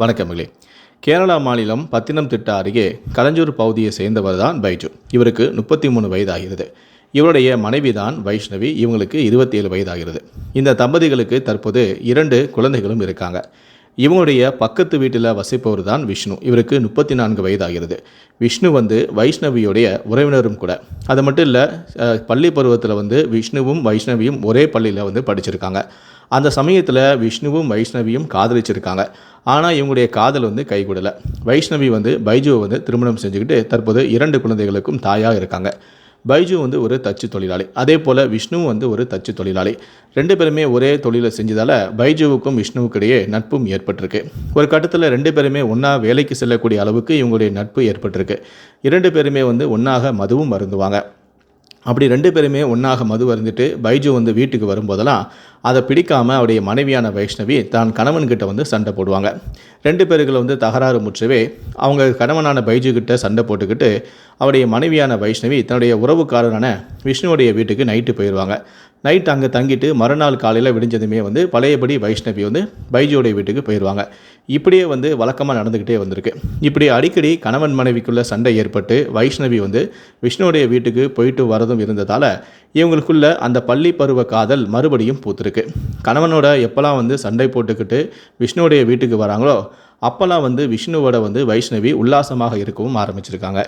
வணக்கமில்லை கேரளா மாநிலம் பத்தினம்திட்டா அருகே கலஞ்சூர் பகுதியை சேர்ந்தவர் தான் பைஜு. இவருக்கு முப்பத்தி மூணு வயதாகிறது. இவருடைய மனைவி தான் வைஷ்ணவி. இவங்களுக்கு இருபத்தி ஏழு வயதாகிறது. இந்த தம்பதிகளுக்கு தற்போது இரண்டு குழந்தைகளும் இருக்காங்க. இவங்களுடைய பக்கத்து வீட்டில் வசிப்பவர் தான் விஷ்ணு. இவருக்கு முப்பத்தி நான்கு வயதாகிறது. விஷ்ணு வந்து வைஷ்ணவியுடைய உறவினரும் கூட. அது மட்டும் இல்லை பள்ளி பருவத்தில் வந்து விஷ்ணுவும் வைஷ்ணவியும் ஒரே பள்ளியில் வந்து படிச்சிருக்காங்க. அந்த சமயத்தில் விஷ்ணுவும் வைஷ்ணவியும் காதலிச்சிருக்காங்க. ஆனால் இவங்களுடைய காதல் வந்து கைகூடலை. வைஷ்ணவி வந்து பைஜுவை வந்து திருமணம் செஞ்சுக்கிட்டு தற்போது இரண்டு குழந்தைகளுக்கும் தாயாக இருக்காங்க. பைஜு வந்து ஒரு தச்சு தொழிலாளி. அதே போல் விஷ்ணுவும் வந்து ஒரு தச்சு தொழிலாளி. ரெண்டு பேருமே ஒரே தொழிலை செஞ்சதால் பைஜுவுக்கும் விஷ்ணுவுக்கு இடையே நட்பும் ஏற்பட்டிருக்கு. ஒரு கட்டத்தில் ரெண்டு பேருமே ஒன்றா வேலைக்கு செல்லக்கூடிய அளவுக்கு இவங்களுடைய நட்பு ஏற்பட்டிருக்கு. இரண்டு பேருமே வந்து ஒன்றாக மதுவும் மருந்துவாங்க அப்படி ரெண்டு பேருமே ஒன்றாக மது வருந்துட்டு பைஜு வந்து வீட்டுக்கு வரும்போதெல்லாம் அதை பிடிக்காம அவருடைய மனைவியான வைஷ்ணவி தான் கணவன்கிட்ட வந்து சண்டை போடுவாங்க. ரெண்டு பேருக்குள்ள வந்து தகராறு முற்றவே அவங்க கணவனான பைஜு கிட்ட சண்டை போட்டுக்கிட்டு அவருடைய மனைவியான வைஷ்ணவி தன்னுடைய உறவுக்காரரான விஷ்ணுவுடைய வீட்டுக்கு நைட்டு போயிடுவாங்க நைட் அங்கே தங்கிட்டு மறுநாள் காலையில் விடிஞ்சதுமே வந்து பழையபடி வைஷ்ணவி வந்து பைஜியோடைய வீட்டுக்கு போயிடுவாங்க இப்படியே வந்து வழக்கமாக நடந்துக்கிட்டே வந்திருக்கு. இப்படி அடிக்கடி கணவன் மனைவிக்குள்ள சண்டை ஏற்பட்டு வைஷ்ணவி வந்து விஷ்ணுவுடைய வீட்டுக்கு போயிட்டு வரதும் இருந்ததால் இவங்களுக்குள்ள அந்த பள்ளி பருவ காதல் மறுபடியும் பூத்திருக்கு. கணவனோட எப்போல்லாம் வந்து சண்டை போட்டுக்கிட்டு விஷ்ணுவோடைய வீட்டுக்கு வராங்களோ அப்போல்லாம் வந்து விஷ்ணுவோட வந்து வைஷ்ணவி உல்லாசமாக இருக்கவும் ஆரம்பிச்சிருக்காங்க.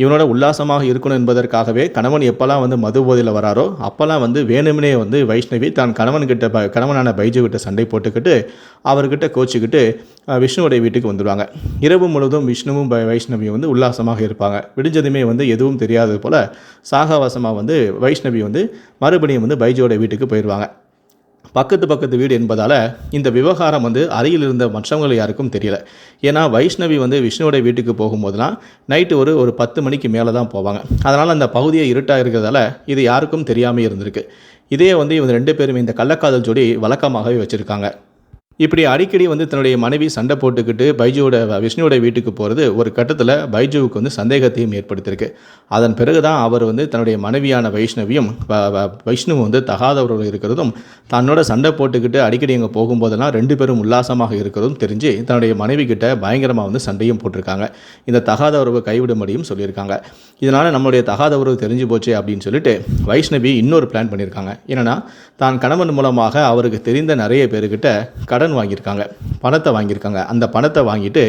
இவனோட உல்லாசமாக இருக்கணும் என்பதற்காகவே கணவன் எப்போல்லாம் வந்து மது போதையில் வராரோ அப்போல்லாம் வந்து வேணும்னே வந்து வைஷ்ணவி தான் கணவன்கிட்ட ப கணவனான பைஜு கிட்ட சண்டை போட்டுக்கிட்டு அவர்கிட்ட கோச்சிக்கிட்டு விஷ்ணுவோடைய விஷ்ணுவுடைய வீட்டுக்கு வந்துடுவாங்க இரவு முழுவதும் விஷ்ணுவும் வைஷ்ணவியும் வந்து உல்லாசமாக இருப்பாங்க. விடிஞ்சதுமே வந்து எதுவும் தெரியாதது போல் சாகவாசமாக வந்து வைஷ்ணவி வந்து மறுபடியும் வந்து பைஜுவோட வீட்டுக்கு போயிடுவாங்க பக்கத்து பக்கத்து வீடு என்பதால் இந்த விவகாரம் வந்து அருகில் இருந்த மற்றவங்க யாருக்கும் தெரியல. ஏன்னா வைஷ்ணவி வந்து விஷ்ணுவோட வீட்டுக்கு போகும்போதெல்லாம் நைட்டு ஒரு ஒரு பத்து மணிக்கு மேலே தான் போவாங்க. அதனால் அந்த பகுதியை இருட்டாக இருக்கிறதால இது யாருக்கும் தெரியாமல் இருந்திருக்கு. இதே வந்து இவங்க ரெண்டு பேருமே இந்த கள்ளக்காதல் ஜோடி வழக்கமாகவே வச்சுருக்காங்க. இப்படி அடிக்கடி வந்து தன்னுடைய மனைவி சண்டை போட்டுக்கிட்டு பைஜுவோட விஷ்ணுவோட வீட்டுக்கு போகிறது ஒரு கட்டத்தில் பைஜுவுக்கு வந்து சந்தேகத்தையும் ஏற்படுத்தியிருக்கு. அதன் பிறகு தான் அவர் வந்து தன்னுடைய மனைவியான வைஷ்ணவியும் வ- வைஷ்ணுவும் வந்து தகாதவர்கள் இருக்கிறதும் தன்னோட சண்டை போட்டுக்கிட்டு அடிக்கடி அங்கே போகும்போதெல்லாம் ரெண்டு பேரும் உல்லாசமாக இருக்கிறதும் தெரிஞ்சு தன்னுடைய மனைவி கிட்ட பயங்கரமாக வந்து சண்டையும் போட்டிருக்காங்க. இந்த தகாத உறவை கைவிடும்படியும் சொல்லியிருக்காங்க. இதனால் நம்மளுடைய தகாத உறவு தெரிஞ்சு போச்சு அப்படின்னு சொல்லிட்டு வைஷ்ணவி இன்னொரு பிளான் பண்ணியிருக்காங்க. என்னென்னா தான் கணவன் மூலமாக அவருக்கு தெரிந்த நிறைய பேர்கிட்ட கடன் வாங்கியிருக்காங்க. பணத்தை வாங்கியிருக்காங்க. அந்த பணத்தை வாங்கிட்டு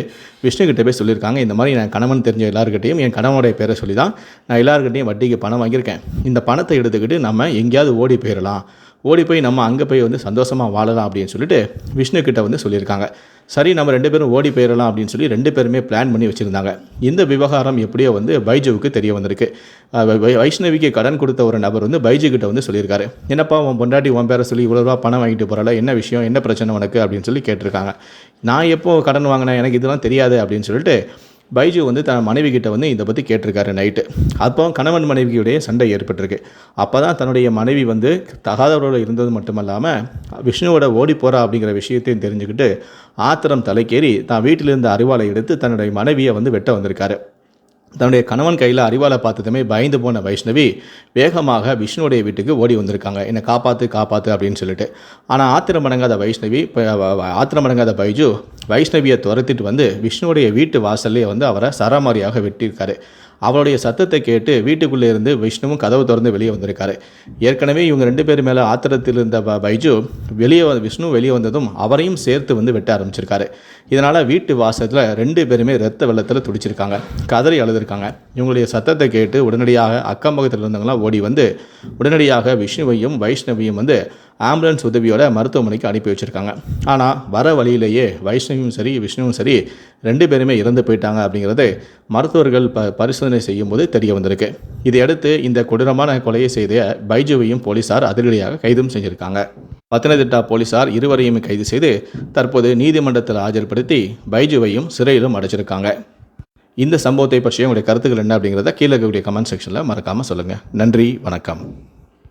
விஷ்ணுக்கிட்ட போய் சொல்லியிருக்காங்க இந்த மாதிரி நான் கணவன் தெரிஞ்ச எல்லாருக்கிட்டையும் என் கணவனுடைய பேரை சொல்லி தான் நான் எல்லாருக்கிட்டையும் வட்டிக்கு பணம் வாங்கியிருக்கேன். இந்த பணத்தை எடுத்துக்கிட்டு நம்ம எங்கேயாவது ஓடி போயிடலாம். ஓடி போய் நம்ம அங்கே போய் வந்து சந்தோஷமாக வாழலாம் அப்படின்னு சொல்லிட்டு விஷ்ணு கிட்ட வந்து சொல்லியிருக்காங்க. சரி நம்ம ரெண்டு பேரும் ஓடி போயிடலாம் அப்படின்னு சொல்லி ரெண்டு பேருமே பிளான் பண்ணி வச்சுருந்தாங்க. இந்த விவகாரம் எப்படியோ வந்து பைஜுவுக்கு தெரிய வந்திருக்கு. வை- வைஷ்ணவிக்கு கடன் கொடுத்த ஒரு நபர் வந்து பைஜு கிட்ட வந்து சொல்லியிருக்காரு. என்னப்பா உன் பொண்டாட்டி உன் பேரை சொல்லி இவ்வளோ ரூபா பணம் வாங்கிட்டு போகிறல என்ன விஷயம் என்ன பிரச்சனை உனக்கு அப்படின்னு சொல்லி கேட்டிருக்காங்க. நான் எப்போ கடன் வாங்கினேன் எனக்கு இதெல்லாம் தெரியாது அப்படின்னு சொல்லிட்டு பைஜு வந்து தன் மனைவி கிட்ட வந்து இதை பற்றி கேட்டிருக்காரு நைட்டு. அப்போ கணவன் மனைவியுடைய சண்டை ஏற்பட்டிருக்கு. அப்போ தான் தன்னுடைய மனைவி வந்து தகாதவரோடு இருந்தது மட்டுமல்லாமல் விஷ்ணுவோட ஓடி போகிறா அப்படிங்கிற விஷயத்தையும் தெரிஞ்சுக்கிட்டு ஆத்திரம் தலைக்கேறி தான் வீட்டில் இருந்த அரிவாளை எடுத்து தன்னுடைய மனைவியை வந்து வெட்ட வந்திருக்காரு. தன்னுடைய கணவன் கையில் அறிவாலை பார்த்ததுமே பயந்து போன வைஷ்ணவி வேகமாக விஷ்ணுவுடைய வீட்டுக்கு ஓடி வந்திருக்காங்க. என்னை காப்பாற்று காப்பாற்று அப்படின்னு சொல்லிட்டு. ஆனால் ஆத்திரமடங்காத வைஷ்ணவி ஆத்திரமடங்காத பைஜு வைஷ்ணவியை துரத்திட்டு வந்து விஷ்ணுவுடைய வீட்டு வாசல்லே வந்து அவரை சரமாரியாக வெட்டியிருக்காரு. அவளுடைய சத்தத்தை கேட்டு வீட்டுக்குள்ளே இருந்து விஷ்ணுவும் கதவு திறந்து வெளியே வந்திருக்காரு. ஏற்கனவே இவங்க ரெண்டு பேர் மேலே ஆத்திரத்தில் இருந்த ப- பைஜு வெளியே விஷ்ணு வெளியே வந்ததும் அவரையும் சேர்த்து வந்து வெட்ட ஆரம்பிச்சிருக்காரு. இதனால் வீட்டு வாசத்தில் ரெண்டு பேருமே ரத்த வெள்ளத்தில் துடிச்சிருக்காங்க. கதறி அழுதுருக்காங்க. இவங்களுடைய சத்தத்தை கேட்டு உடனடியாக அக்கம் பக்கத்தில் இருந்தவங்களாம் ஓடி வந்து உடனடியாக விஷ்ணுவையும் வைஷ்ணவியும் வந்து ஆம்புலன்ஸ் உதவியோட மருத்துவமனைக்கு அனுப்பி வச்சுருக்காங்க. ஆனால் வர வழியிலேயே வைஷ்ணவியும் சரி விஷ்ணுவும் சரி ரெண்டு பேருமே இறந்து போயிட்டாங்க அப்படிங்கிறது மருத்துவர்கள் ப பரிசோதனை செய்யும்போது தெரிய வந்திருக்கு. இதையடுத்து இந்த கொடூரமான கொலையை செய்த பைஜுவையும் போலீசார் அதிரடியாக கைதும் செஞ்சுருக்காங்க. பத்தனதிட்டா போலீசார் இருவரையும் கைது செய்து தற்போது நீதிமன்றத்தில் ஆஜர்படுத்தி பைஜுவையும் சிறையிலும் அடைச்சிருக்காங்க. இந்த சம்பவத்தை பற்றிய உங்களுடைய கருத்துக்கள் என்ன அப்படிங்கிறத கீழே இருக்கக்கூடிய கமெண்ட் செக்ஷனில் மறக்காமல் சொல்லுங்கள் நன்றி வணக்கம்.